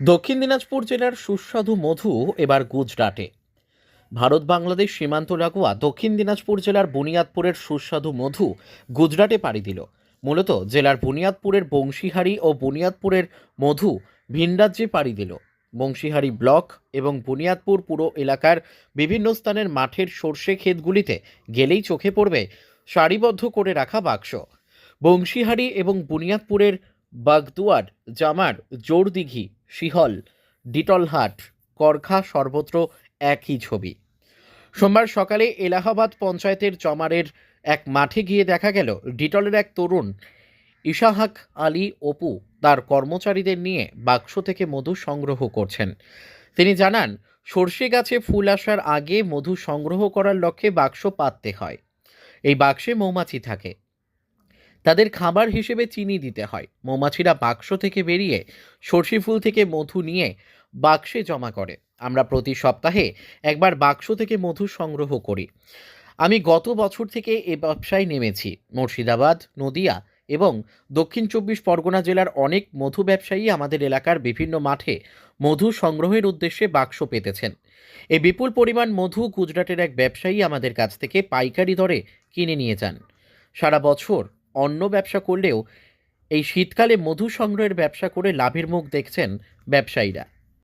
দক্ষিণ দিনাজপুর জেলার সুস্বাদু মধু এবার গুজরাটে। ভারত বাংলাদেশ সীমান্ত লাগোয়া দক্ষিণ দিনাজপুর জেলার বুনিয়াদপুরের সুস্বাদু মধু গুজরাটে পাড়ি দিল। মূলত জেলার বুনিয়াদপুরের বংশীহারি ও বুনিয়াদপুরের মধু ভিন রাজ্যে পাড়ি দিল। বংশীহারি ব্লক এবং বুনিয়াদপুর পুরো এলাকার বিভিন্ন স্থানের মাঠের সর্ষে ক্ষেতগুলিতে গেলেই চোখে পড়বে সারিবদ্ধ করে রাখা বাক্স। বংশীহারি এবং বুনিয়াদপুরের বাগদুয়ার, জামার, জোরদিঘি, শিহল, ডিটলহাট, করখা সর্বত্র একই ছবি। সোমবার সকালে এলাহাবাদ পঞ্চায়েতের জমারের এক মাঠে গিয়ে দেখা গেল ডিটলের এক তরুণ, ইশাহাক আলী অপু, তার কর্মচারীদের নিয়ে বাক্স থেকে মধু সংগ্রহ করছেন। তিনি জানান, সর্ষে গাছে ফুল আসার আগে মধু সংগ্রহ করার লক্ষ্যে বাক্স পাততে হয়। এই বাক্সে মৌমাছি থাকে। তাদের খাবার হিসেবে চিনি দিতে হয়। মৌমাছিরা বাক্স থেকে বেরিয়ে সর্ষে ফুল থেকে মধু নিয়ে বাক্সে জমা করে। আমরা প্রতি সপ্তাহে একবার বাক্স থেকে মধু সংগ্রহ করি। আমি গত বছর থেকে এ ব্যবসায় নেমেছি। মুর্শিদাবাদ, নদিয়া এবং দক্ষিণ চব্বিশ পরগনা জেলার অনেক মধু ব্যবসায়ী আমাদের এলাকার বিভিন্ন মাঠে মধু সংগ্রহের উদ্দেশ্যে বাক্স পেতেছেন। এই বিপুল পরিমাণ মধু গুজরাটের এক ব্যবসায়ী আমাদের কাছ থেকে পাইকারি দরে কিনে নিয়ে যান। সারা বছর অন্য ব্যবসা করলেও এই শীতকালে মধু সংগ্রহের ব্যবসা করে লাভের মুখ দেখছেন ব্যবসায়ীরা।